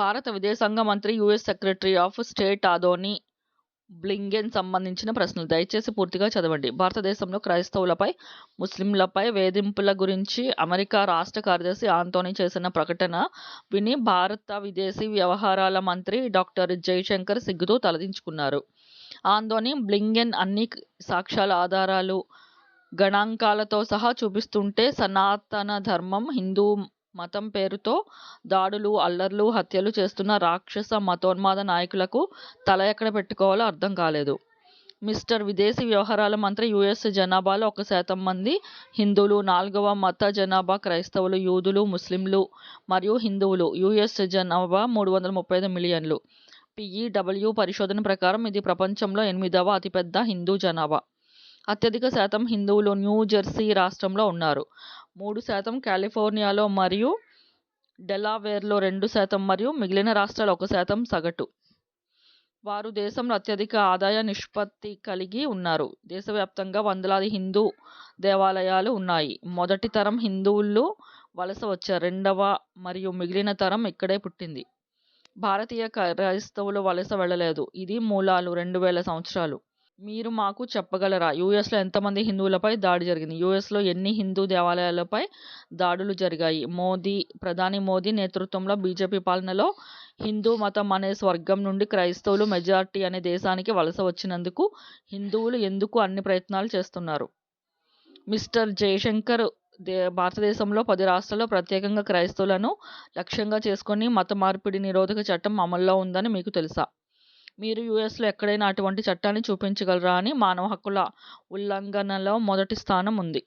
భారత విదేశాంగ మంత్రి, US secretary of state Antony Blinken సంబంధించిన ప్రశ్నలు దయచేసి పూర్తిగా చదవండి. భారతదేశంలో క్రైస్తవులపై, ముస్లింలపై వేధింపుల గురించి అమెరికా రాష్ట్ర కార్యదర్శి ఆంటోనీ చేసిన ప్రకటన విని భారత విదేశీ వ్యవహారాల మంత్రి డాక్టర్ జైశంకర్ సిగ్గుతో తలదించుకున్నారు. ఆందోని బ్లింగెన్ అన్ని సాక్ష్యాల ఆధారాలు, గణాంకాలతో సహా చూపిస్తుంటే సనాతన ధర్మం, హిందూ మతం పేరుతో దాడులు, అల్లర్లు, హత్యలు చేస్తున్న రాక్షస మతోన్మాద నాయకులకు తల ఎక్కడ పెట్టుకోవాలో అర్థం కాలేదు. మిస్టర్ విదేశీ వ్యవహారాల మంత్రి యుఎస్ జనాభాలో ఒక శాతం మంది హిందువులు, నాల్గవ మత జనాభా క్రైస్తవులు, యూదులు, ముస్లింలు మరియు హిందువులు. యుఎస్ జనాభా మూడు వందల ముప్పై ఐదు మిలియన్లు. పిఈడబ్ల్యూ పరిశోధన ప్రకారం ఇది ప్రపంచంలో ఎనిమిదవ అతిపెద్ద హిందూ జనాభా. అత్యధిక శాతం హిందువులు న్యూజెర్సీ రాష్ట్రంలో ఉన్నారు. మూడు శాతం కాలిఫోర్నియాలో మరియు డెలావేర్లో రెండు శాతం మరియు మిగిలిన రాష్ట్రాలు ఒక శాతం సగటు. వారు దేశంలో అత్యధిక ఆదాయ నిష్పత్తి కలిగి ఉన్నారు. దేశవ్యాప్తంగా వందలాది హిందూ దేవాలయాలు ఉన్నాయి. మొదటి తరం హిందువులు వలస వచ్చారు. రెండవ మరియు మిగిలిన తరం ఇక్కడే పుట్టింది. భారతీయ క్రైస్తవులు వలస వెళ్ళలేదు. ఇది మూలాలు రెండు వేల సంవత్సరాలు. మీరు మాకు చెప్పగలరా యూఎస్లో ఎంతమంది హిందువులపై దాడి జరిగింది? యూఎస్లో ఎన్ని హిందూ దేవాలయాలపై దాడులు జరిగాయి? మోదీ ప్రధాని మోదీ నేతృత్వంలో బీజేపీ పాలనలో హిందూ మతం అనే స్వర్గం నుండి క్రైస్తవులు మెజార్టీ అనే దేశానికి వలస వచ్చినందుకు హిందువులు ఎందుకు అన్ని ప్రయత్నాలు చేస్తున్నారు? మిస్టర్ జైశంకర్ భారతదేశంలో పది రాష్ట్రాల్లో ప్రత్యేకంగా క్రైస్తవులను లక్ష్యంగా చేసుకుని మత మార్పిడి నిరోధక చట్టం అమల్లో ఉందని మీకు తెలుసా? మీరు యూఎస్లో ఎక్కడైనా అటువంటి చట్టాన్ని చూపించగలరా అని మానవ హక్కుల ఉల్లంఘనలో మొదటి స్థానం ఉంది.